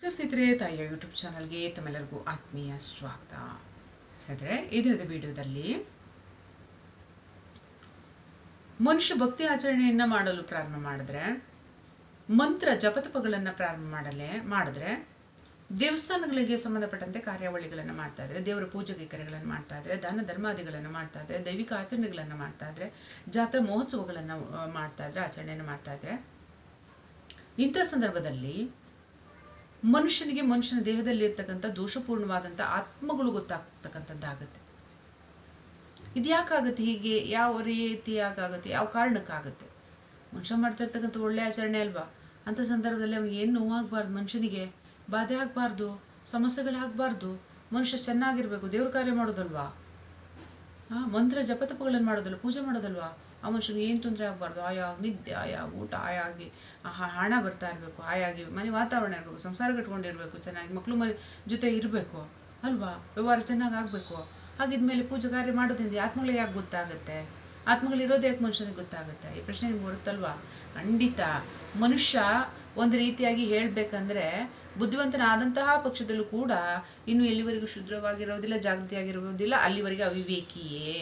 ಸ್ನೇಹಿತರೆ ತಾಯಿಯ ಯೂಟ್ಯೂಬ್ ಚಾನಲ್ಗೆ ತಮ್ಮೆಲ್ಲರಿಗೂ ಆತ್ಮೀಯ ಸ್ವಾಗತ. ಸ್ನೇಹಿತರೆ, ಇದರದ ವಿಡಿಯೋದಲ್ಲಿ ಮನುಷ್ಯ ಭಕ್ತಿ ಆಚರಣೆಯನ್ನ ಮಾಡಲು ಪ್ರಾರಂಭ ಮಾಡಿದ್ರೆ, ಮಂತ್ರ ಜಪತಪಗಳನ್ನ ಪ್ರಾರಂಭ ಮಾಡಲೆ, ಮಾಡಿದ್ರೆ, ದೇವಸ್ಥಾನಗಳಿಗೆ ಸಂಬಂಧಪಟ್ಟಂತೆ ಕಾರ್ಯಾವಳಿಗಳನ್ನ ಮಾಡ್ತಾ ಇದ್ರೆ, ದೇವರ ಪೂಜೆ ಕರೆಗಳನ್ನು ಮಾಡ್ತಾ ಇದ್ರೆ, ದಾನ ಧರ್ಮಾದಿಗಳನ್ನು ಮಾಡ್ತಾ ಇದ್ರೆ, ದೈವಿಕ ಆಚರಣೆಗಳನ್ನ ಮಾಡ್ತಾ ಇದ್ರೆ, ಜಾತ್ರಾ ಮಹೋತ್ಸವಗಳನ್ನ ಮಾಡ್ತಾ ಇದ್ರೆ, ಆಚರಣೆಯನ್ನು ಮಾಡ್ತಾ ಇದ್ರೆ, ಇಂಥ ಸಂದರ್ಭದಲ್ಲಿ ಮನುಷ್ಯನಿಗೆ ಮನುಷ್ಯನ ದೇಹದಲ್ಲಿ ಇರ್ತಕ್ಕಂಥ ದೋಷಪೂರ್ಣವಾದಂಥ ಆತ್ಮಗಳು ಗೊತ್ತಾಗ್ತಕ್ಕಂಥದ್ದಾಗತ್ತೆ. ಇದು ಯಾಕಾಗತ್ತೆ? ಹೀಗೆ ಯಾವ ರೀತಿಯಾಗತ್ತೆ ಯಾವ ಕಾರಣಕ್ಕಾಗತ್ತೆ? ಮನುಷ್ಯ ಮಾಡ್ತಾ ಇರ್ತಕ್ಕಂಥ ಒಳ್ಳೆ ಆಚರಣೆ ಅಲ್ವಾ? ಅಂತ ಸಂದರ್ಭದಲ್ಲಿ ಅವ್ನಿಗೆ ಏನು ನೋವಾಗಬಾರ್ದು? ಮನುಷ್ಯನಿಗೆ ಬಾಧೆ ಆಗಬಾರ್ದು, ಸಮಸ್ಯೆಗಳಾಗಬಾರ್ದು, ಮನುಷ್ಯ ಚೆನ್ನಾಗಿರ್ಬೇಕು, ದೇವ್ರ ಕಾರ್ಯ ಮಾಡೋದಲ್ವಾ? ಮಂತ್ರ ಜಪತಪಗಳನ್ನು ಮಾಡೋದಲ್ವ? ಪೂಜೆ ಮಾಡೋದಲ್ವಾ? ಆ ಏನು ತೊಂದರೆ ಆಗಬಾರ್ದು ಆಯಾಗಿ ನಿದ್ದೆ ಆಯಾಗಿ ಊಟ ಆಯಾಗಿ ಹಣ ಬರ್ತಾ ಇರಬೇಕು ಆಯಾಗಿ ಮನೆ ವಾತಾವರಣ ಇರಬೇಕು, ಸಂಸಾರ ಕಟ್ಕೊಂಡಿರ್ಬೇಕು, ಚೆನ್ನಾಗಿ ಮಕ್ಕಳು ಮನೆ ಜೊತೆ ಇರಬೇಕು, ಅಲ್ವಾ? ವ್ಯವಹಾರ ಚೆನ್ನಾಗಿ ಆಗಬೇಕು. ಹಾಗಿದ್ಮೇಲೆ ಪೂಜೆ ಕಾರ್ಯ ಮಾಡೋದ್ರಿಂದ ಆತ್ಮಗಳಿಗೆ ಯಾಕೆ ಗೊತ್ತಾಗುತ್ತೆ? ಆತ್ಮಗಳು ಇರೋದು ಯಾಕೆ ಮನುಷ್ಯನಿಗೆ ಗೊತ್ತಾಗುತ್ತೆ? ಈ ಪ್ರಶ್ನೆ ನಿಮ್ಗೆ ಬರುತ್ತಲ್ವಾ? ಖಂಡಿತ. ಮನುಷ್ಯ ಒಂದು ರೀತಿಯಾಗಿ ಹೇಳ್ಬೇಕಂದ್ರೆ ಬುದ್ಧಿವಂತನಾದಂತಹ ಪಕ್ಷದಲ್ಲೂ ಕೂಡ ಇನ್ನು ಎಲ್ಲಿವರೆಗೂ ಶುದ್ರವಾಗಿರೋದಿಲ್ಲ, ಜಾಗೃತಿಯಾಗಿರೋದಿಲ್ಲ, ಅಲ್ಲಿವರೆಗೆ ಅವಿವೇಕಿಯೇ.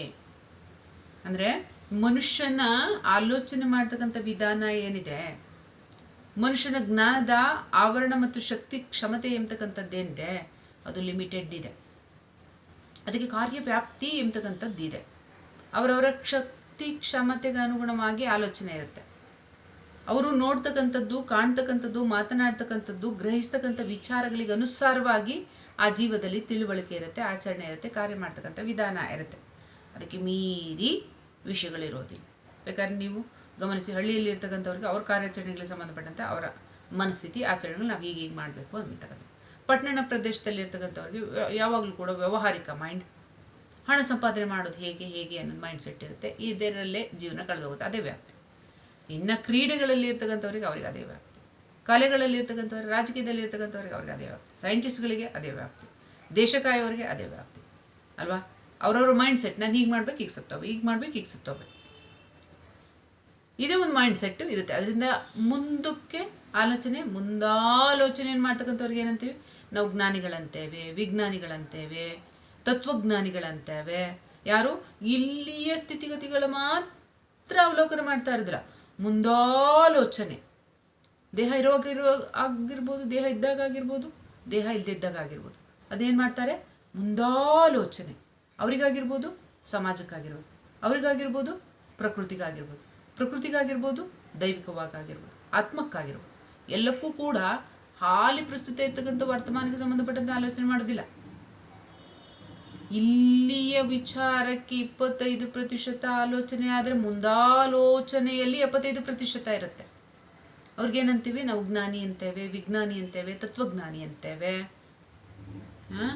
ಅಂದ್ರೆ ಮನುಷ್ಯನ ಆಲೋಚನೆ ಮಾಡ್ತಕ್ಕಂಥ ವಿಧಾನ ಏನಿದೆ? ಮನುಷ್ಯನ ಜ್ಞಾನದ ಆವರಣ ಮತ್ತು ಶಕ್ತಿ ಕ್ಷಮತೆ ಎಂಬತಕ್ಕಂಥದ್ದೇನಿದೆ ಅದು ಲಿಮಿಟೆಡ್ ಇದೆ. ಅದಕ್ಕೆ ಕಾರ್ಯವ್ಯಾಪ್ತಿ ಎಂಬತಕ್ಕಂಥದ್ದು ಇದೆ. ಅವರವರ ಶಕ್ತಿ ಕ್ಷಮತೆಗೆ ಅನುಗುಣವಾಗಿ ಆಲೋಚನೆ ಇರುತ್ತೆ. ಅವರು ನೋಡ್ತಕ್ಕಂಥದ್ದು, ಕಾಣ್ತಕ್ಕಂಥದ್ದು, ಮಾತನಾಡ್ತಕ್ಕಂಥದ್ದು, ಗ್ರಹಿಸ್ತಕ್ಕಂಥ ವಿಚಾರಗಳಿಗೆ ಅನುಸಾರವಾಗಿ ಆ ಜೀವದಲ್ಲಿ ತಿಳುವಳಿಕೆ ಇರುತ್ತೆ, ಆಚರಣೆ ಇರುತ್ತೆ, ಕಾರ್ಯ ಮಾಡ್ತಕ್ಕಂಥ ವಿಧಾನ ಇರುತ್ತೆ. ಅದಕ್ಕೆ ಮೀರಿ ವಿಷಯಗಳಿರೋದಿಲ್ಲ. ಬೇಕಾದ್ರೆ ನೀವು ಗಮನಿಸಿ ಹಳ್ಳಿಯಲ್ಲಿ ಇರ್ತಕ್ಕಂಥವ್ರಿಗೆ ಅವ್ರ ಕಾರ್ಯಾಚರಣೆಗಳಿಗೆ ಸಂಬಂಧಪಟ್ಟಂತೆ ಅವರ ಮನಸ್ಥಿತಿ, ಆಚರಣೆಗಳು ನಾವು ಹೀಗೆ ಹೀಗೆ ಮಾಡಬೇಕು ಅಂತಕ್ಕಂಥ ಪಟ್ಟಣ ಪ್ರದೇಶದಲ್ಲಿ ಇರ್ತಕ್ಕಂಥವ್ರಿಗೆ ಯಾವಾಗಲೂ ಕೂಡ ವ್ಯವಹಾರಿಕ ಮೈಂಡ್ ಹಣ ಸಂಪಾದನೆ ಮಾಡೋದು ಹೇಗೆ ಹೇಗೆ ಅನ್ನೋದು ಮೈಂಡ್ ಸೆಟ್ ಇರುತ್ತೆ. ಇದರಲ್ಲೇ ಜೀವನ ಕಳೆದೋಗುತ್ತೆ. ಅದೇ ವ್ಯಾಪ್ತಿ. ಇನ್ನ ಕ್ರೀಡೆಗಳಲ್ಲಿ ಇರ್ತಕ್ಕಂಥವ್ರಿಗೆ ಅವ್ರಿಗೆ ಅದೇ ವ್ಯಾಪ್ತಿ. ಕಲೆಗಳಲ್ಲಿ ಇರ್ತಕ್ಕಂಥವ್ರಿಗೆ, ರಾಜಕೀಯದಲ್ಲಿ ಇರ್ತಕ್ಕಂಥವ್ರಿಗೆ ಅವ್ರಿಗೆ ಅದೇ ವ್ಯಾಪ್ತಿ. ಸೈಂಟಿಸ್ಟ್ಗಳಿಗೆ ಅದೇ ವ್ಯಾಪ್ತಿ. ದೇಶ ಕಾಯೋರಿಗೆ ಅದೇ ವ್ಯಾಪ್ತಿ. ಅಲ್ವಾ? ಅವ್ರವ್ರ ಮೈಂಡ್ ಸೆಟ್ ನಾನು ಹೀಗೆ ಮಾಡ್ಬೇಕು, ಹೀಗೆ ಸತ್ತೋಗ್ಬೇಕು ಹೀಗೆ ಮಾಡ್ಬೇಕು, ಹೀಗೆ ಸತ್ತೋಗ್ಬೇಕು ಇದೇ ಒಂದು ಮೈಂಡ್ ಸೆಟ್ ಇರುತ್ತೆ. ಅದರಿಂದ ಮುಂದಕ್ಕೆ ಆಲೋಚನೆ, ಮುಂದಾಲೋಚನೆ ಮಾಡ್ತಕ್ಕಂಥವ್ರಿಗೆ ಏನಂತೀವಿ? ನಾವು ಜ್ಞಾನಿಗಳಂತೇವೆ, ವಿಜ್ಞಾನಿಗಳಂತೇವೆ, ತತ್ವಜ್ಞಾನಿಗಳಂತೇವೆ. ಯಾರು? ಇಲ್ಲಿಯ ಸ್ಥಿತಿಗತಿಗಳ ಮಾತ್ರ ಅವಲೋಕನ ಮಾಡ್ತಾ ಇದ್ರ ಮುಂದಾಲೋಚನೆ. ದೇಹ ಇರುವಾಗ ಇರುವ ಆಗಿರ್ಬೋದು, ದೇಹ ಇದ್ದಾಗ ಆಗಿರ್ಬೋದು, ದೇಹ ಇಲ್ದಿದ್ದಾಗ ಆಗಿರ್ಬೋದು. ಅದೇನ್ ಮಾಡ್ತಾರೆ? ಮುಂದಾಲೋಚನೆ. ಅವರಿಗಾಗಿರ್ಬೋದು ಸಮಾಜಕ್ಕಾಗಿರ್ಬೋದು, ಅವರಿಗಾಗಿರ್ಬೋದು ಪ್ರಕೃತಿಗಾಗಿರ್ಬೋದು ಪ್ರಕೃತಿಗಾಗಿರ್ಬೋದು ದೈವಿಕವಾಗಿರ್ಬೋದು, ಆತ್ಮಕ್ಕಾಗಿರ್ಬೋದು, ಎಲ್ಲಕ್ಕೂ ಕೂಡ ಹಾಲಿ ಪ್ರಸ್ತುತ ಇರ್ತಕ್ಕಂಥ ವರ್ತಮಾನಕ್ಕೆ ಸಂಬಂಧಪಟ್ಟಂತೆ ಆಲೋಚನೆ ಮಾಡೋದಿಲ್ಲ. ಇಲ್ಲಿಯ ವಿಚಾರಕ್ಕೆ ಇಪ್ಪತ್ತೈದು ಪ್ರತಿಶತ ಆಲೋಚನೆ ಆದ್ರೆ ಮುಂದಾಲೋಚನೆಯಲ್ಲಿ ಎಪ್ಪತ್ತೈದು ಪ್ರತಿಶತ ಇರುತ್ತೆ. ಅವ್ರಿಗೇನಂತೀವಿ? ನಾವು ಜ್ಞಾನಿ ಅಂತೇವೆ, ವಿಜ್ಞಾನಿ ಅಂತೇವೆ, ತತ್ವಜ್ಞಾನಿ ಅಂತೇವೆ ಹಾ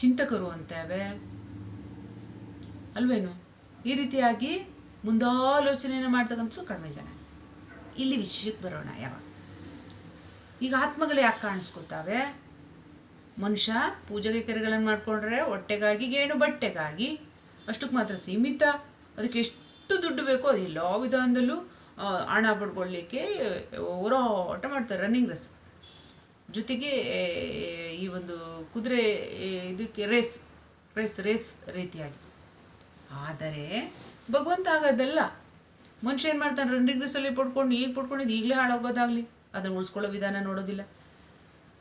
ಚಿಂತಕರು ಅಂತೇವೆ ಅಲ್ವೇನು? ಈ ರೀತಿಯಾಗಿ ಮುಂದಾಲೋಚನೆಯನ್ನು ಮಾಡ್ತಕ್ಕಂಥದ್ದು ಕಡಿಮೆ ಜನ. ಇಲ್ಲಿ ವಿಷಯಕ್ಕೆ ಬರೋಣ ಯಾವಾಗ? ಈಗ ಆತ್ಮಗಳು ಯಾಕೆ ಕಾಣಿಸ್ಕೊತಾವೆ? ಮನುಷ್ಯ ಪೂಜೆಗೆ ಕೆರೆಗಳನ್ನು ಮಾಡ್ಕೊಂಡ್ರೆ ಹೊಟ್ಟೆಗಾಗಿ ಏನು ಬಟ್ಟೆಗಾಗಿ ಅಷ್ಟಕ್ಕೆ ಮಾತ್ರ ಸೀಮಿತ. ಅದಕ್ಕೆ ಎಷ್ಟು ದುಡ್ಡು ಬೇಕೋ ಅದು ಎಲ್ಲ ವಿಧಾನದಲ್ಲೂ ಹಣ ಪಡ್ಕೊಳ್ಳಿಕ್ಕೆ ಹೋರಾಟ ಮಾಡ್ತಾರೆ ರನ್ನಿಂಗ್ ರೇಸ್ ಜೊತೆಗೆ ಈ ಒಂದು ಕುದುರೆ ಇದಕ್ಕೆ ರೇಸ್ ರೇಸ್ ರೇಸ್ ರೀತಿಯಾಗಿ. ಆದರೆ ಭಗವಂತ ಆಗೋದಲ್ಲ. ಮನುಷ್ಯ ಏನ್ ಮಾಡ್ತಾನೆ? ರೇಸ್ ಅಲ್ಲಿ ಪಡ್ಕೊಂಡು, ಈಗ ಪಡ್ಕೊಂಡಿದ್ದು ಈಗಲೇ ಹಾಳಾಗೋದಾಗ್ಲಿ. ಅದನ್ನ ಉಳಿಸ್ಕೊಳ್ಳೋ ವಿಧಾನ ನೋಡೋದಿಲ್ಲ.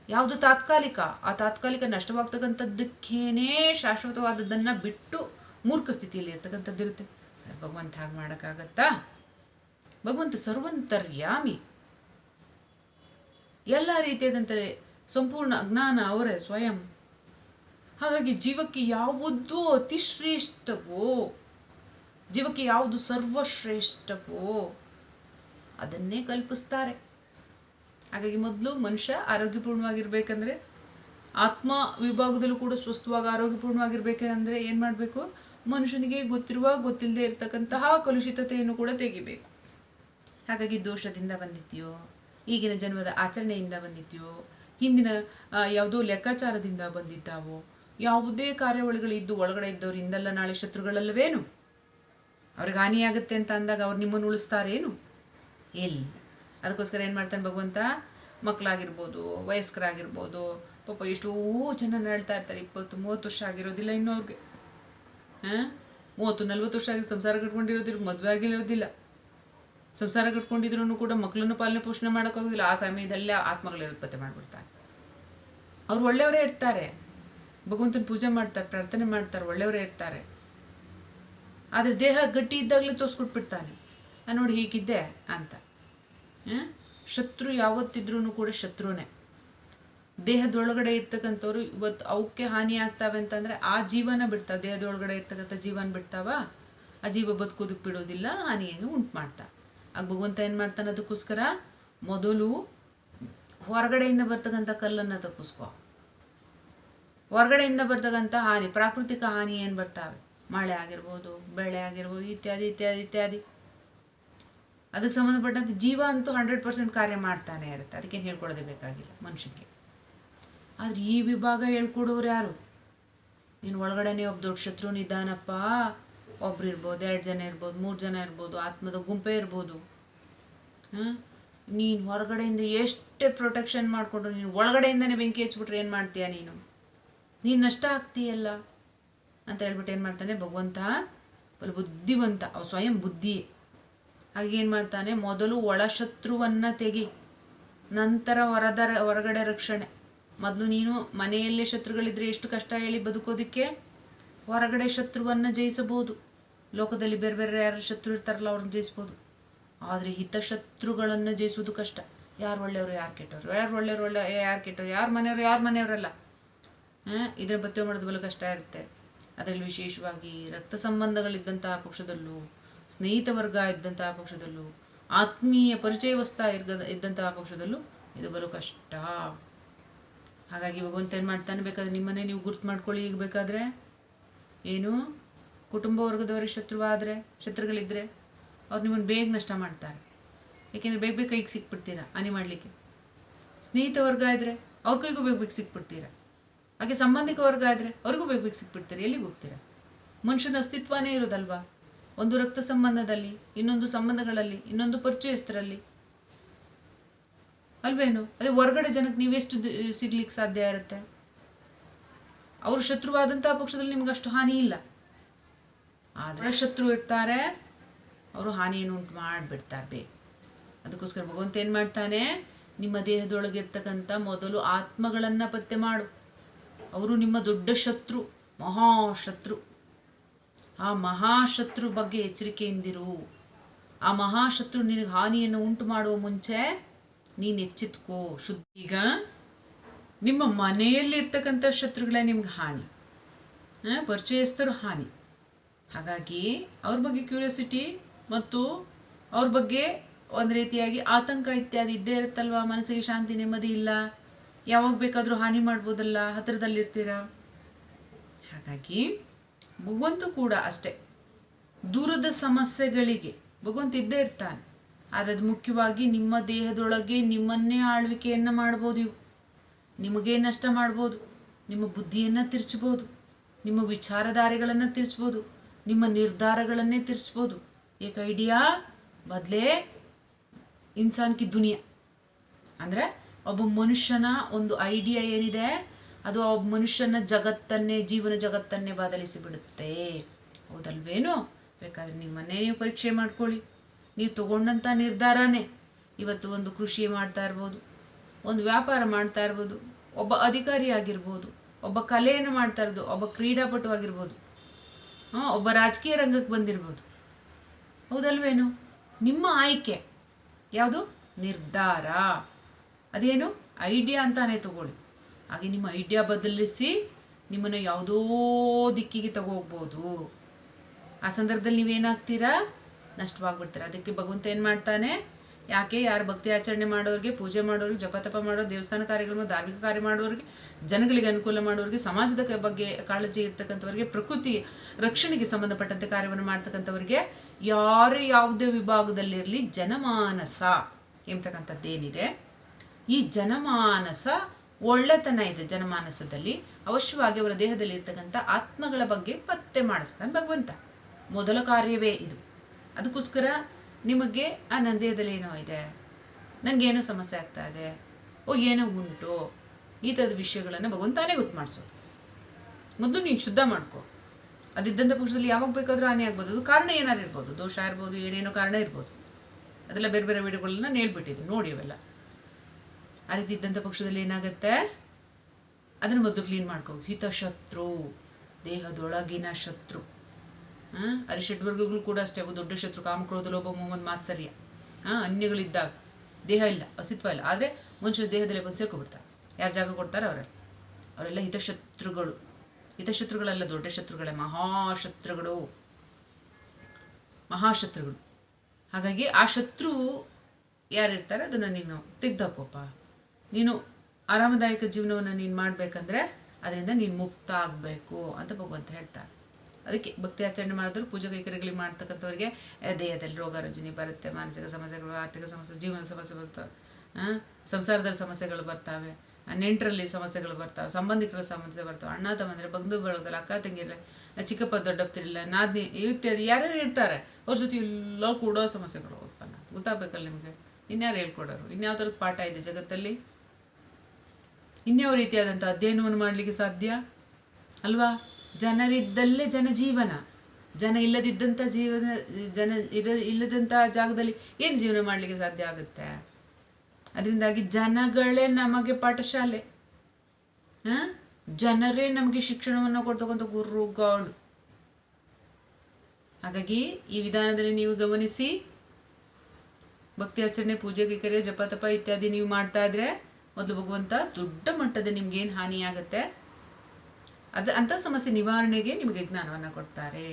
ಯಾವುದು ತಾತ್ಕಾಲಿಕ? ಆ ತಾತ್ಕಾಲಿಕ ನಷ್ಟವಾಗ್ತಕ್ಕಂಥದ್ದಕ್ಕೇನೇ ಶಾಶ್ವತವಾದದ್ದನ್ನ ಬಿಟ್ಟು ಮೂರ್ಖ ಸ್ಥಿತಿಯಲ್ಲಿ ಇರ್ತಕ್ಕಂಥದ್ದಿರುತ್ತೆ. ಭಗವಂತ ಹಾಗೆ ಮಾಡಕ್ಕಾಗತ್ತಾ? ಭಗವಂತ ಸರ್ವಂತರ್ಯಾಮಿ. ಎಲ್ಲ ರೀತಿಯಾದಂತೆ ಸಂಪೂರ್ಣ ಅಜ್ಞಾನ ಅವರೇ ಸ್ವಯಂ ಹಾಗಾಗಿ ಜೀವಕ್ಕೆ ಯಾವುದು ಅತಿ ಶ್ರೇಷ್ಠವೋ, ಜೀವಕ್ಕೆ ಯಾವುದು ಸರ್ವಶ್ರೇಷ್ಠವೋ, ಅದನ್ನೇ ಕಲ್ಪಿಸ್ತಾರೆ. ಹಾಗಾಗಿ ಮೊದಲು ಮನುಷ್ಯ ಆರೋಗ್ಯಪೂರ್ಣವಾಗಿರ್ಬೇಕಂದ್ರೆ, ಆತ್ಮ ವಿಭಾಗದಲ್ಲೂ ಕೂಡ ಸ್ವಸ್ಥವಾಗಿ ಆರೋಗ್ಯಪೂರ್ಣವಾಗಿರ್ಬೇಕಂದ್ರೆ ಏನ್ ಮಾಡ್ಬೇಕು? ಮನುಷ್ಯನಿಗೆ ಗೊತ್ತಿರುವ ಗೊತ್ತಿಲ್ಲದೆ ಇರತಕ್ಕಂತಹ ಕಲುಷಿತತೆಯನ್ನು ಕೂಡ ತೆಗಿಬೇಕು. ಹಾಗಾಗಿ ದೋಷದಿಂದ ಬಂದಿದ್ಯೋ, ಈಗಿನ ಜನ್ಮದ ಆಚರಣೆಯಿಂದ ಬಂದಿದ್ಯೋ, ಹಿಂದಿನ ಯಾವುದೋ ಲೆಕ್ಕಾಚಾರದಿಂದ ಬಂದಿದ್ದಾವೋ ಯಾವುದೇ ಕಾರ್ಯಾವಳಿಗಳಿದ್ದು ಒಳಗಡೆ ಇದ್ದವ್ರು ಹಿಂದೆಲ್ಲ ನಾಳೆ ಶತ್ರುಗಳಲ್ಲವೇನು? ಅವ್ರಿಗೆ ಹಾನಿಯಾಗುತ್ತೆ ಅಂತ ಅಂದಾಗ ಅವ್ರು ನಿಮ್ಮನ್ನು ಉಳಿಸ್ತಾರೇನು? ಇಲ್ಲ. ಅದಕ್ಕೋಸ್ಕರ ಏನ್ ಮಾಡ್ತಾನೆ ಭಗವಂತ? ಮಕ್ಕಳಾಗಿರ್ಬೋದು, ವಯಸ್ಕರಾಗಿರ್ಬೋದು, ಪಾಪ ಎಷ್ಟೋ ಜನ ಹೇಳ್ತಾ ಇರ್ತಾರೆ. ಇಪ್ಪತ್ತು, ಮೂವತ್ತು ವರ್ಷ ಆಗಿರೋದಿಲ್ಲ ಇನ್ನೂ ಅವ್ರಿಗೆ. ಹಾ? ಮೂವತ್ತು, ನಲ್ವತ್ತು ವರ್ಷ ಆಗಿ ಸಂಸಾರ ಕಟ್ಕೊಂಡಿರೋದಿಲ್ಲ, ಮದುವೆ ಆಗಿರೋದಿಲ್ಲ. ಸಂಸಾರ ಕಟ್ಕೊಂಡಿದ್ರು ಕೂಡ ಮಕ್ಕಳನ್ನು ಪಾಲನೆ ಪೋಷಣೆ ಮಾಡೋಕ್ಕಾಗೋದಿಲ್ಲ. ಆ ಸಮಯದಲ್ಲೇ ಆತ್ಮಗಳೇ ಉತ್ಪತ್ತಿ ಮಾಡ್ಬಿಡ್ತಾರೆ. ಅವ್ರು ಒಳ್ಳೆಯವರೇ ಇರ್ತಾರೆ. ಭಗವಂತನ ಪೂಜೆ ಮಾಡ್ತಾರೆ, ಪ್ರಾರ್ಥನೆ ಮಾಡ್ತಾರೆ, ಒಳ್ಳೆಯವರೇ ಇರ್ತಾರೆ. ಆದ್ರೆ ದೇಹ ಗಟ್ಟಿ ಇದ್ದಾಗಲೇ ತೋರ್ಸ್ಕೊಟ್ಬಿಡ್ತಾನೆ. ನೋಡಿ ಹೀಗಿದ್ದೆ ಅಂತ? ಶತ್ರು ಯಾವತ್ತಿದ್ರೂ ಕೂಡ ಶತ್ರುನೇ. ದೇಹದೊಳಗಡೆ ಇರ್ತಕ್ಕಂಥವ್ರು ಇವತ್ತು ಅವಕ್ಕೆ ಹಾನಿ ಆಗ್ತಾವೆ ಅಂತಂದ್ರೆ ಆ ಜೀವನ ಬಿಡ್ತಾವ. ದೇಹದೊಳಗಡೆ ಇರ್ತಕ್ಕಂಥ ಜೀವನ ಬಿಡ್ತಾವ. ಆ ಜೀವ ಬದುಕೋದಕ್ ಬಿಡೋದಿಲ್ಲ, ಹಾನಿಯನ್ನು ಉಂಟು ಮಾಡ್ತಾ ಆಗ ಭಗವಂತ ಏನ್ ಮಾಡ್ತಾನೆ ಅದಕ್ಕೋಸ್ಕರ ಮೊದಲು ಹೊರಗಡೆಯಿಂದ ಬರ್ತಕ್ಕಂಥ ಕಲ್ಲನ್ನ ತಪ್ಪಿಸ್ಕೊ. ಹೊರಗಡೆಯಿಂದ ಬರ್ತಕ್ಕಂಥ ಹಾನಿ, ಪ್ರಾಕೃತಿಕ ಹಾನಿ ಏನು ಬರ್ತಾವೆ? ಮಳೆ ಆಗಿರ್ಬೋದು, ಬೆಳೆ ಆಗಿರ್ಬೋದು, ಇತ್ಯಾದಿ ಇತ್ಯಾದಿ ಇತ್ಯಾದಿ. ಅದಕ್ಕೆ ಸಂಬಂಧಪಟ್ಟಂತೆ ಜೀವ ಅಂತೂ ಹಂಡ್ರೆಡ್ ಪರ್ಸೆಂಟ್ ಕಾರ್ಯ ಮಾಡ್ತಾನೆ ಇರುತ್ತೆ. ಅದಕ್ಕೇನು ಹೇಳ್ಕೊಡೋದೇ ಬೇಕಾಗಿಲ್ಲ ಮನುಷ್ಯನಿಗೆ. ಆದ್ರೆ ಈ ವಿಭಾಗ ಹೇಳ್ಕೊಡೋರು ಯಾರು? ನೀನು ಒಳಗಡೆನೆ ಒಬ್ಬ ದೊಡ್ಡ ಶತ್ರು ನಿಧಾನಪ್ಪ. ಒಬ್ರು ಇರ್ಬೋದು, ಎರಡು ಜನ ಇರ್ಬೋದು, ಮೂರು ಜನ ಇರ್ಬೋದು, ಆತ್ಮದ ಗುಂಪೇ ಇರ್ಬೋದು. ಹ್ಮ್ ನೀನು ಹೊರಗಡೆಯಿಂದ ಎಷ್ಟೇ ಪ್ರೊಟೆಕ್ಷನ್ ಮಾಡಿಕೊಂಡ್ರು ನೀನು ಒಳಗಡೆಯಿಂದನೇ ಬೆಂಕಿ ಹಚ್ಬಿಟ್ರೆ ಏನು ಮಾಡ್ತೀಯ ನೀನು? ನೀನ್ ನಷ್ಟ ಆಗ್ತೀಯಲ್ಲ? ಅಂತ ಹೇಳ್ಬಿಟ್ಟು ಏನ್ ಮಾಡ್ತಾನೆ? ಭಗವಂತ ಬುದ್ಧಿವಂತ ಅವ ಸ್ವಯಂ ಬುದ್ಧಿ. ಹಾಗೆ ಏನ್ ಮಾಡ್ತಾನೆ? ಮೊದಲು ಒಳ ಶತ್ರುವನ್ನ ತೆಗಿ, ನಂತರ ಹೊರದರ ಹೊರಗಡೆ ರಕ್ಷಣೆ. ಮೊದಲು ನೀನು ಮನೆಯಲ್ಲೇ ಶತ್ರುಗಳಿದ್ರೆ ಎಷ್ಟು ಕಷ್ಟ ಹೇಳಿ ಬದುಕೋದಿಕ್ಕೆ? ಹೊರಗಡೆ ಶತ್ರುವನ್ನ ಜಯಿಸಬಹುದು. ಲೋಕದಲ್ಲಿ ಬೇರೆ ಬೇರೆ ಯಾರು ಶತ್ರು ಇರ್ತಾರಲ್ಲ, ಅವ್ರನ್ನ ಜಯಿಸ್ಬೋದು. ಆದ್ರೆ ಹಿತಶತ್ರುಗಳನ್ನ ಜಯಿಸೋದು ಕಷ್ಟ. ಯಾರು ಒಳ್ಳೆಯವರು, ಯಾರು ಕೆಟ್ಟವರು? ಯಾರು ಒಳ್ಳೆಯವರು, ಒಳ್ಳೆ ಯಾರು ಕೆಟ್ಟವರು? ಯಾರು ಮನೆಯವರು, ಯಾರು ಮನೆಯವರಲ್ಲ? ಇದ್ರ ಬತ್ತೆ ಮಾಡೋದು ಬಲು ಕಷ್ಟ ಇರುತ್ತೆ. ಅದರಲ್ಲಿ ವಿಶೇಷವಾಗಿ ರಕ್ತ ಸಂಬಂಧಗಳಿದ್ದಂತಹ ಪಕ್ಷದಲ್ಲೂ, ಸ್ನೇಹಿತ ವರ್ಗ ಇದ್ದಂತಹ ಪಕ್ಷದಲ್ಲೂ, ಆತ್ಮೀಯ ಪರಿಚಯವಸ್ಥ ಇರ್ಗದ ಇದ್ದಂತಹ ಪಕ್ಷದಲ್ಲೂ ಇದು ಬಲು ಕಷ್ಟ. ಹಾಗಾಗಿ ಭಗವಂತ ಏನ್ ಮಾಡ್ತಾನೆ, ಬೇಕಾದ್ರೆ ನಿಮ್ಮನ್ನೇ ನೀವು ಗುರ್ತು ಮಾಡ್ಕೊಳ್ಳಿ ಈಗ ಬೇಕಾದ್ರೆ. ಏನು? ಕುಟುಂಬ ವರ್ಗದವರಿಗೆ ಶತ್ರುವಾದ್ರೆ ಶತ್ರುಗಳಿದ್ರೆ ಅವ್ರು ನಿಮ್ಮನ್ನು ಬೇಗ ನಷ್ಟ ಮಾಡ್ತಾರೆ. ಯಾಕೆಂದ್ರೆ ಬೇಗ ಬೇಗ ಕೈಗೆ ಸಿಕ್ಬಿಡ್ತೀರಾ, ಹಾನಿ ಮಾಡ್ಲಿಕ್ಕೆ. ಸ್ನೇಹಿತ ವರ್ಗ ಇದ್ರೆ ಅವ್ರ ಕೈಗೂ ಬೇಗ ಬೇಗ ಸಿಕ್ಬಿಡ್ತೀರಾ. ಹಾಗೆ ಸಂಬಂಧಿಕ ವರ್ಗ ಆದ್ರೆ ಅವ್ರಿಗೂ ಬೇಗ ಬೇಗ ಸಿಕ್ಬಿಡ್ತಾರೆ. ಎಲ್ಲಿಗೆ ಹೋಗ್ತೀರಾ? ಮನುಷ್ಯನ ಅಸ್ತಿತ್ವನೇ ಇರೋದಲ್ವಾ? ಒಂದು ರಕ್ತ ಸಂಬಂಧದಲ್ಲಿ, ಇನ್ನೊಂದು ಸಂಬಂಧಗಳಲ್ಲಿ, ಇನ್ನೊಂದು ಪರಿಚಯಸ್ಥರಲ್ಲಿ. ಅಲ್ವೇನು? ಅದೇ ಹೊರಗಡೆ ಜನಕ್ಕೆ ನೀವೆಷ್ಟು ಸಿಗ್ಲಿಕ್ಕೆ ಸಾಧ್ಯ ಇರುತ್ತೆ? ಅವರು ಶತ್ರುವಾದಂತಹ ಪಕ್ಷದಲ್ಲಿ ನಿಮ್ಗೆ ಅಷ್ಟು ಹಾನಿ ಇಲ್ಲ. ಆದ್ರೆ ಶತ್ರು ಇರ್ತಾರೆ, ಅವರು ಹಾನಿಯನ್ನು ಉಂಟು ಮಾಡ್ಬಿಡ್ತಾರೆ. ಬೇ ಅದಕ್ಕೋಸ್ಕರ ಭಗವಂತ ಏನ್ ಮಾಡ್ತಾನೆ? ನಿಮ್ಮ ದೇಹದೊಳಗೆ ಇರ್ತಕ್ಕಂಥ ಮೊದಲು ಆತ್ಮಗಳನ್ನ ಪತ್ತೆ ಮಾಡು. ಅವರು ನಿಮ್ಮ ದೊಡ್ಡ ಶತ್ರು ಮಹಾಶತ್ರು ಆ ಮಹಾಶತ್ರು ಬಗ್ಗೆ ಎಚ್ಚರಿಕೆಯಿಂದಿರು. ಆ ಮಹಾಶತ್ರು ನಿನಗೆ ಹಾನಿಯನ್ನು ಉಂಟು ಮಾಡುವ ಮುಂಚೆ ನೀನ್ ಎಚ್ಚೆತ್ಕೋ. ಶುದ್ಧ ಈಗ ನಿಮ್ಮ ಮನೆಯಲ್ಲಿ ಇರ್ತಕ್ಕಂಥ ಶತ್ರುಗಳೇ ನಿಮ್ಗೆ ಹಾನಿ. ಪರಿಚಯಸ್ಥರು ಹಾನಿ. ಹಾಗಾಗಿ ಅವ್ರ ಬಗ್ಗೆ ಕ್ಯೂರಿಯಾಸಿಟಿ ಮತ್ತು ಅವ್ರ ಬಗ್ಗೆ ಒಂದ್ ರೀತಿಯಾಗಿ ಆತಂಕ ಇತ್ಯಾದಿ ಇದ್ದೇ ಇರುತ್ತಲ್ವಾ? ಮನಸ್ಸಿಗೆ ಶಾಂತಿ ನೆಮ್ಮದಿ ಇಲ್ಲ. ಯಾವಾಗ ಬೇಕಾದ್ರೂ ಹಾನಿ ಮಾಡ್ಬೋದಲ್ಲ ಹತ್ರದಲ್ಲಿರ್ತೀರಾ ಹಾಗಾಗಿ ಭಗವಂತ ಕೂಡ ಅಷ್ಟೇ. ದೂರದ ಸಮಸ್ಯೆಗಳಿಗೆ ಭಗವಂತ ಇದ್ದೇ ಇರ್ತಾನೆ. ಆದ್ರೆ ಅದು ಮುಖ್ಯವಾಗಿ ನಿಮ್ಮ ದೇಹದೊಳಗೆ ನಿಮ್ಮನ್ನೇ ಆಳ್ವಿಕೆಯನ್ನ ಮಾಡ್ಬೋದು ಇವು ನಿಮಗೇ ನಷ್ಟ ಮಾಡ್ಬೋದು, ನಿಮ್ಮ ಬುದ್ಧಿಯನ್ನ ತಿರ್ಚ್ಬೋದು, ನಿಮ್ಮ ವಿಚಾರಧಾರೆಗಳನ್ನ ತಿರ್ಚ್ಬೋದು, ನಿಮ್ಮ ನಿರ್ಧಾರಗಳನ್ನೇ ತಿರ್ಚ್ಬೋದು. ಏಕ ಐಡಿಯಾ, ಬದಲೇ ಇನ್ಸಾನ್ ಕಿ ದುನಿಯಾ. ಅಂದ್ರೆ ಒಬ್ಬ ಮನುಷ್ಯನ ಒಂದು ಐಡಿಯಾ ಏನಿದೆ, ಅದು ಒಬ್ಬ ಮನುಷ್ಯನ ಜಗತ್ತನ್ನೇ, ಜೀವನ ಜಗತ್ತನ್ನೇ ಬದಲಿಸಿ ಬಿಡುತ್ತೆ ಹೌದಲ್ವೇನು? ಬೇಕಾದ್ರೆ ನಿಮ್ಮನ್ನೇ ನೀವು ಪರೀಕ್ಷೆ ಮಾಡ್ಕೊಳ್ಳಿ. ನೀವು ತಗೊಂಡಂತ ನಿರ್ಧಾರನೇ. ಇವತ್ತು ಒಂದು ಕೃಷಿ ಮಾಡ್ತಾ ಇರ್ಬೋದು, ಒಂದು ವ್ಯಾಪಾರ ಮಾಡ್ತಾ ಇರ್ಬೋದು, ಒಬ್ಬ ಅಧಿಕಾರಿ ಆಗಿರ್ಬೋದು, ಒಬ್ಬ ಕಲೆಯನ್ನು ಮಾಡ್ತಾ ಇರ್ಬೋದು, ಒಬ್ಬ ಕ್ರೀಡಾಪಟು ಆಗಿರ್ಬೋದು, ಹಾ, ಒಬ್ಬ ರಾಜಕೀಯ ರಂಗಕ್ಕೆ ಬಂದಿರ್ಬೋದು. ಹೌದಲ್ವೇನು? ನಿಮ್ಮ ಆಯ್ಕೆ. ಯಾವುದು? ನಿರ್ಧಾರ. ಅದೇನು? ಐಡಿಯಾ ಅಂತಾನೆ ತಗೊಳ್ಳಿ. ಹಾಗೆ ನಿಮ್ಮ ಐಡಿಯಾ ಬದಲಿಸಿ ನಿಮ್ಮನ್ನು ಯಾವುದೋ ದಿಕ್ಕಿಗೆ ತಗೋಗ್ಬೋದು. ಆ ಸಂದರ್ಭದಲ್ಲಿ ನೀವೇನಾಗ್ತೀರಾ? ನಷ್ಟವಾಗ್ಬಿಡ್ತೀರ. ಅದಕ್ಕೆ ಭಗವಂತ ಏನ್ ಮಾಡ್ತಾನೆ? ಯಾಕೆ? ಯಾರು ಭಕ್ತಿ ಆಚರಣೆ ಮಾಡೋರಿಗೆ, ಪೂಜೆ ಮಾಡೋರಿಗೆ ಜಪತಪ ಮಾಡೋರು ಮಾಡೋ ದೇವಸ್ಥಾನ ಕಾರ್ಯಗಳು ಧಾರ್ಮಿಕ ಕಾರ್ಯ ಮಾಡೋರಿಗೆ, ಜನಗಳಿಗೆ ಅನುಕೂಲ ಮಾಡೋರಿಗೆ, ಸಮಾಜದ ಬಗ್ಗೆ ಕಾಳಜಿ ಇರ್ತಕ್ಕಂಥವ್ರಿಗೆ, ಪ್ರಕೃತಿ ರಕ್ಷಣೆಗೆ ಸಂಬಂಧಪಟ್ಟಂತೆ ಕಾರ್ಯವನ್ನು ಮಾಡ್ತಕ್ಕಂಥವ್ರಿಗೆ ಯಾರು ಯಾವುದೇ ವಿಭಾಗದಲ್ಲಿರಲಿ ಜನಮಾನಸ ಎಂಬತಕ್ಕಂಥದ್ದೇನಿದೆ. ಈ ಜನಮಾನಸ ಒಳ್ಳೆತನ ಇದೆ ಜನಮಾನಸದಲ್ಲಿ. ಅವಶ್ಯವಾಗಿ ಅವರ ದೇಹದಲ್ಲಿ ಇರ್ತಕ್ಕಂಥ ಆತ್ಮಗಳ ಬಗ್ಗೆ ಪತ್ತೆ ಮಾಡಿಸ್ತಾನೆ ಭಗವಂತ. ಮೊದಲ ಕಾರ್ಯವೇ ಇದು. ಅದಕ್ಕೋಸ್ಕರ ನಿಮಗೆ ಆ ನನ್ನ ದೇಹದಲ್ಲಿ ಏನೋ ಇದೆ. ನನಗೇನೋ ಸಮಸ್ಯೆ ಆಗ್ತಾ ಇದೆ. ಓ, ಏನೋ ಉಂಟು. ಈ ಥರದ ವಿಷಯಗಳನ್ನು ಭಗವಂತಾನೇ ಗೊತ್ತು ಮಾಡಿಸೋದು. ಮೊದಲು ನೀನು ಶುದ್ಧ ಮಾಡ್ಕೊ. ಅದಿದ್ದಂಥ ಪಕ್ಷದಲ್ಲಿ ಯಾವಾಗ ಬೇಕಾದರೂ ಹಾನಿ ಆಗ್ಬೋದು. ಅದು ಕಾರಣ ಏನಾರು ಇರ್ಬೋದು. ದೋಷ ಇರ್ಬೋದು, ಏನೇನೋ ಕಾರಣ ಇರ್ಬೋದು. ಅದೆಲ್ಲ ಬೇರೆ ಬೇರೆ ವಿಡಿಯೋಗಳನ್ನ ನಾನು ಹೇಳ್ಬಿಟ್ಟಿದ್ದೀನಿ. ನೋಡಿ ಅವೆಲ್ಲ. ಆ ರೀತಿ ಇದ್ದಂಥ ಪಕ್ಷದಲ್ಲಿ ಏನಾಗುತ್ತೆ? ಅದನ್ನ ಮೊದಲು ಕ್ಲೀನ್ ಮಾಡ್ಕೋ. ಹಿತಶತ್ರು, ದೇಹದೊಳಗಿನ ಶತ್ರು. ಹಾ, ಅರಿಷಡ್ವರ್ಗಗಳು ಕೂಡ ಅಷ್ಟೇ. ಅವು ದೊಡ್ಡ ಶತ್ರು ಕಾಮಕ್ರೋಧ ಲೋಭ ಮೊಹಮ್ಮದ್ ಮಾತ್ಸರ್ಯ ಹಾ, ಅನ್ಯಗಳಿದ್ದಾಗ. ದೇಹ ಇಲ್ಲ, ಅಸ್ತಿತ್ವ ಇಲ್ಲ. ಆದ್ರೆ ಮುಂಚೆ ದೇಹದಲ್ಲಿ ಬಂದು ಸೇರ್ಕೊಬಿಡ್ತಾರೆ ಯಾರು ಜಾಗ ಕೊಡ್ತಾರೆ? ಅವರೆಲ್ಲ. ಅವರೆಲ್ಲ ಹಿತಶತ್ರುಗಳು. ಹಿತಶತ್ರುಗಳೆಲ್ಲ ದೊಡ್ಡ ಶತ್ರುಗಳೇ. ಮಹಾಶತ್ರುಗಳು ಮಹಾಶತ್ರುಗಳು ಹಾಗಾಗಿ ಆ ಶತ್ರು ಯಾರಿರ್ತಾರೆ? ಅದನ್ನ ನೀನು ತೆಗ್ದಾಕೋಪ ನೀನು ಆರಾಮದಾಯಕ ಜೀವನವನ್ನು ನೀನು ಮಾಡ್ಬೇಕಂದ್ರೆ ಅದರಿಂದ ನೀನು ಮುಕ್ತ ಆಗ್ಬೇಕು ಅಂತ ಭಗವಂತ ಹೇಳ್ತಾರೆ ಅದಕ್ಕೆ ಭಕ್ತಿ ಆಚರಣೆ ಮಾಡಿದ್ರು ಪೂಜೆ ಕೈಕರ್ಯಗಳಿಗೆ ಮಾಡ್ತಕ್ಕಂಥವ್ರಿಗೆ ದೇಹದಲ್ಲಿ ರೋಗ ರುಜಿನಿ ಬರುತ್ತೆ ಮಾನಸಿಕ ಸಮಸ್ಯೆಗಳು ಆರ್ಥಿಕ ಸಮಸ್ಯೆ ಜೀವನ ಸಮಸ್ಯೆ ಬರ್ತವೆ. ಆ, ಸಂಸಾರದಲ್ಲಿ ಸಮಸ್ಯೆಗಳು ಬರ್ತಾವೆ. ನೆಂಟರಲ್ಲಿ ಸಮಸ್ಯೆಗಳು ಬರ್ತಾವೆ. ಸಂಬಂಧಿಕರ ಸಮಸ್ಯೆ ಬರ್ತವೆ. ಅಣ್ಣ ತಮ್ಮಂದ್ರೆ ಬಂಧು ಬಳಗದಲ್ಲಿ ಅಕ್ಕ ತಂಗಿರಲ್ಲ ಚಿಕ್ಕಪ್ಪ ದೊಡ್ಡಪ್ಪತಿರಲ್ಲ ನಾದ್ನಿ ಇತ್ಯಾದಿ ಯಾರ್ಯಾರು ಇರ್ತಾರೆ ಅವ್ರ ಜೊತೆ ಎಲ್ಲ ಕೂಡೋ ಸಮಸ್ಯೆಗಳು ಉತ್ಪನ್ನ ಗೊತ್ತಾಗ್ಬೇಕಲ್ಲ ನಿಮಗೆ? ಇನ್ಯಾರು ಹೇಳ್ಕೊಡೋರು? ಇನ್ಯಾವ ಪಾಠ ಇದೆ ಜಗತ್ತಲ್ಲಿ? ಇನ್ಯಾವ ರೀತಿಯಾದಂಥ ಅಧ್ಯಯನವನ್ನು ಮಾಡಲಿಕ್ಕೆ ಸಾಧ್ಯ? ಅಲ್ವಾ? ಜನರಿದ್ದಲ್ಲೇ ಜನಜೀವನ. ಜನ ಇಲ್ಲದಿದ್ದಂಥ ಜೀವನ, ಜನ ಇರ ಇಲ್ಲದಂಥ ಜಾಗದಲ್ಲಿ ಏನು ಜೀವನ ಮಾಡಲಿಕ್ಕೆ ಸಾಧ್ಯ ಆಗುತ್ತೆ? ಅದರಿಂದಾಗಿ ಜನಗಳೇ ನಮಗೆ ಪಾಠಶಾಲೆ. ಹಾ? ಜನರೇ ನಮಗೆ ಶಿಕ್ಷಣವನ್ನು ಕೊಡ್ತಕ್ಕಂಥ ಗುರುಗಳು ಹಾಗಾಗಿ ಈ ವಿಧಾನದಲ್ಲಿ ನೀವು ಗಮನಿಸಿ, ಭಕ್ತಿ ಆಚರಣೆ, ಪೂಜೆ ಕೈಕರ್ಯ ಜಪ, ತಪ ಇತ್ಯಾದಿ ನೀವು ಮಾಡ್ತಾ ಇದ್ರೆ ಮೊದಲು ಭಗವಂತ ದೊಡ್ಡ ಮಟ್ಟದ ನಿಮ್ಗೆ ಏನ್ ಹಾನಿ ಆಗತ್ತೆ ಅದ ಅಂತ ಸಮಸ್ಯೆ ನಿವಾರಣೆಗೆ ನಿಮಗೆ ಜ್ಞಾನವನ್ನ ಕೊಡ್ತಾರೆ,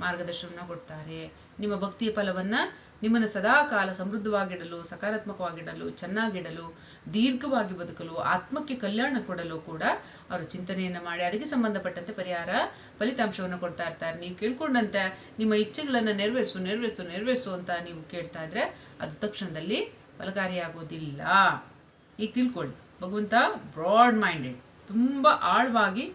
ಮಾರ್ಗದರ್ಶನವನ್ನ ಕೊಡ್ತಾರೆ. ನಿಮ್ಮ ಭಕ್ತಿಯ ಫಲವನ್ನ ನಿಮ್ಮನ್ನು ಸದಾ ಕಾಲ ಸಮೃದ್ಧವಾಗಿಡಲು, ಸಕಾರಾತ್ಮಕವಾಗಿಡಲು, ಚೆನ್ನಾಗಿಡಲು, ದೀರ್ಘವಾಗಿ ಬದುಕಲು, ಆತ್ಮಕ್ಕೆ ಕಲ್ಯಾಣ ಕೊಡಲು ಕೂಡ ಅವರು ಚಿಂತನೆಯನ್ನ ಮಾಡಿ ಅದಕ್ಕೆ ಸಂಬಂಧಪಟ್ಟಂತೆ ಪರಿಹಾರ, ಫಲಿತಾಂಶವನ್ನು ಕೊಡ್ತಾ ಇರ್ತಾರೆ. ನೀವು ಕೇಳ್ಕೊಂಡಂತೆ ನಿಮ್ಮ ಇಚ್ಛೆಗಳನ್ನ ನೆರವೇರಿಸು ನೆರವೇರಿಸು ನೆರವೇರಿಸು ಅಂತ ನೀವು ಕೇಳ್ತಾ ಇದ್ರೆ ಅದು ತಕ್ಷಣದಲ್ಲಿ ಫಲಕಾರಿಯಾಗೋದಿಲ್ಲ. ಈಗ ತಿಳ್ಕೊಳ್ಳಿ. ಭಗವಂತ ಬ್ರಾಡ್ ಮೈಂಡೆಡ್ ತುಂಬಾ ಆಳವಾಗಿ,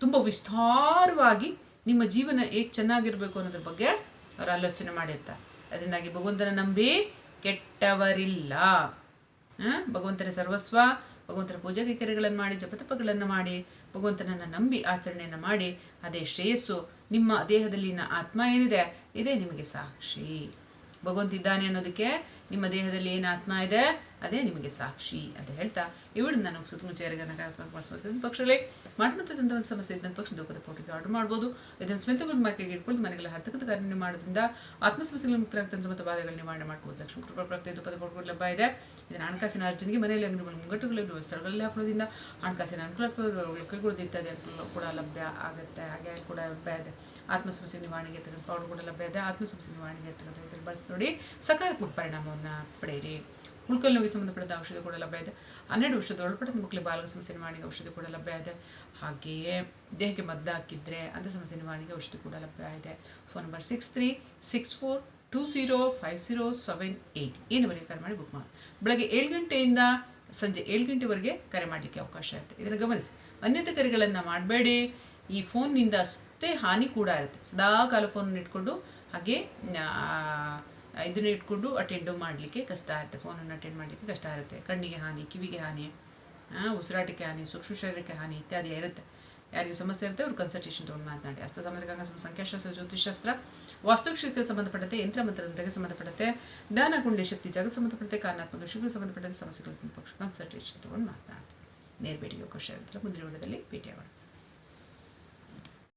ತುಂಬಾ ವಿಸ್ತಾರವಾಗಿ ನಿಮ್ಮ ಜೀವನ ಹೇಗೆ ಚೆನ್ನಾಗಿರ್ಬೇಕು ಅನ್ನೋದ್ರ ಬಗ್ಗೆ ಅವ್ರು ಆಲೋಚನೆ ಮಾಡಿರ್ತಾರೆ. ಅದರಿಂದಾಗಿ ಭಗವಂತನ ನಂಬಿ ಕೆಟ್ಟವರಿಲ್ಲ. ಭಗವಂತನ ಸರ್ವಸ್ವ, ಭಗವಂತನ ಪೂಜಾ ಕೈಕರ್ಯಗಳನ್ನು ಮಾಡಿ, ಜಪತಪಗಳನ್ನು ಮಾಡಿ, ಭಗವಂತನನ್ನ ನಂಬಿ ಆಚರಣೆಯನ್ನು ಮಾಡಿ, ಅದೇ ಶ್ರೇಯಸ್ಸು ನಿಮ್ಮ ದೇಹದಲ್ಲಿನ ಆತ್ಮ ಏನಿದೆ? ಇದೇ ನಿಮಗೆ ಸಾಕ್ಷಿ. ಭಗವಂತ ಇದ್ದಾನೆ ಅನ್ನೋದಕ್ಕೆ ನಿಮ್ಮ ದೇಹದಲ್ಲಿ ಏನು ಆತ್ಮ ಇದೆ? ಅದೇ ನಿಮಗೆ ಸಾಕ್ಷಿ ಅಂತ ಹೇಳ್ತಾ, ಇವಳು ನಾನು ಸುತ್ತಮುಚ್ಚ ಪಕ್ಷಗಳೇ ಮಾಡ್ಮತ್ತದಂತ ಒಂದು ಸಮಸ್ಯೆ ಇದ್ದಂತ ಪಕ್ಷ ದುಃಖದ ಪೋಟಿಗೆ ಆರ್ಡರ್ ಮಾಡ್ಬೋದು. ಇದನ್ನು ಸ್ಮಿತಗಳು ಮೈಕೆಗೆ ಇಟ್ಕೊಂಡು ಮನೆಗಳ ಹರ್ತಕದ ಕಾರ್ಯ ಮಾಡೋದ್ರಿಂದ ಆತ್ಮ ಸಮಸ್ಯೆಗಳ ಮುಕ್ತರಾಗ್ತಂತ್ರ ಮತ್ತು ಬಾಧೆಗಳ ನಿವಾರಣೆ ಮಾಡ್ಬೋದು. ಲಕ್ಷ್ಮೀ ಕೃಪಾ ಪ್ರಾಪ್ತಿ ಪೌಡ್ಗಳು ಲಭ್ಯ ಇದೆ. ಇದನ್ನು ಹಣಕಾಸಿನ ಅರ್ಜನೆಗೆ ಮನೆಯಲ್ಲಿ ಅಂಗಡಿ ಮುಂಗಟ್ಟುಗಳಲ್ಲಿ ಸ್ಥಳಗಳಲ್ಲಿ ಹಾಕೋದ್ರಿಂದ ಹಣಕಾಸಿನ ಅನುಕೂಲ ಇತ್ಯಾದಿ ಕೂಡ ಲಭ್ಯ ಆಗುತ್ತೆ. ಹಾಗೆ ಕೂಡ ಲಭ್ಯ ಇದೆ. ಆತ್ಮ ಸಮಸ್ಯೆ ನಿವಾರಣೆಗೆ ಪೌಡರ್ ಕೂಡ ಲಭ್ಯ ಇದೆ. ಆತ್ಮ ಸಮಸ್ಯೆ ನಿವಾರಣೆಗೆ ಬಳಸಿ ನೋಡಿ ಸಕಾರಾತ್ಮಕ ಪರಿಣಾಮವನ್ನ ಪಡೆಯಿರಿ. ಉಳ್ಕಲ್ ನೋವಿಗೆ ಸಂಬಂಧಪಟ್ಟ ಔಷಧಿ ಕೂಡ ಲಭ್ಯ ಇದೆ. ಹನ್ನೆರಡು ವರ್ಷದ ಒಳಪಟ್ಟ ಮಕ್ಕಳಿಗೆ ಬಾಲಕ ಸಮಸ್ಯೆ ನಿವಾರಣೆಗೆ ಔಷಧಿ ಕೂಡ ಲಭ್ಯ ಇದೆ. ಹಾಗೆಯೇ ದೇಹಕ್ಕೆ ಮದ್ದು ಹಾಕಿದ್ರೆ ಅಂತ ಸಮಸ್ಯೆ ನಿವಾರಣೆಗೆ ಔಷಧಿ ಕೂಡ ಲಭ್ಯ ಇದೆ. Phone number six three six four two zero five zero seven eight ಈ ನಂಬರಿಗೆ ಕರೆ ಮಾಡಿ ಬುಕ್ ಮಾಡಿ. ಬೆಳಗ್ಗೆ ಏಳು ಗಂಟೆಯಿಂದ ಸಂಜೆ ಏಳು ಗಂಟೆವರೆಗೆ ಕರೆ ಮಾಡಲಿಕ್ಕೆ ಅವಕಾಶ ಇರುತ್ತೆ. ಇದನ್ನು ಗಮನಿಸಿ. ಅನ್ಯತೆ ಕರೆಗಳನ್ನು ಮಾಡಬೇಡಿ. ಈ ಫೋನ್ನಿಂದ ಅಷ್ಟೇ ಹಾನಿ ಕೂಡ ಇರುತ್ತೆ. ಸದಾ ಕಾಲ ಫೋನ್ ಇಟ್ಕೊಂಡು ಹಾಗೆ ಇದನ್ನ ಇಟ್ಕೊಂಡು ಅಟೆಂಡ್ ಮಾಡಲಿಕ್ಕೆ ಕಷ್ಟ ಇರುತ್ತೆ ಫೋನನ್ನು ಅಟೆಂಡ್ ಮಾಡಲಿಕ್ಕೆ ಕಷ್ಟ ಇರುತ್ತೆ ಕಣ್ಣಿಗೆ ಹಾನಿ, ಕಿವಿಗೆ ಹಾನಿ ಉಸಿರಾಟಕ್ಕೆ ಹಾನಿ ಸೂಕ್ಷ್ಮ ಶರೀರಕ್ಕೆ ಹಾನಿ ಇತ್ಯಾದಿ ಇರುತ್ತೆ. ಯಾರಿಗೆ ಸಮಸ್ಯೆ ಇರುತ್ತೆ ಅವ್ರು ಕನ್ಸಲ್ಟೇಷನ್ ತೊಗೊಂಡು ಮಾತನಾಡಿ. ಹಸ್ತ ಸಂಬಂಧಿಕ ಸಂಖ್ಯಾಶಾಸ್ತ್ರ ಜ್ಯೋತಿಷಾಸ್ತ್ರ ವಾಸ್ತುಶಿಲ್ಪಕ್ಕೆ ಸಂಬಂಧಪಟ್ಟಂತೆ, ಯಂತ್ರ ಮಂತ್ರದಂತೆಗೆ ಸಂಬಂಧಪಟ್ಟಂತೆ, ಜ್ಞಾನ, ಗುಂಡಿ, ಶಕ್ತಿ ಜಗತ್ ಸಂಬಂಧಪಟ್ಟಂತೆ, ಕಾರಣಾತ್ಮಕ ಶಿಕ್ಷಣ ಸಂಬಂಧಪಟ್ಟಂತೆ, ಸಮಸ್ಯೆಗಳು ಪಕ್ಷ ಕನ್ಸಲ್ಟೇಷನ್ ತೊಗೊಂಡು ಮಾತನಾಡ್ತೀವಿ. ನೇರ ಯೋಗ ಮುಂದಿನ ವಿಡಿಯೋದಲ್ಲಿ ಭೇಟಿಯಾಗೋಣ.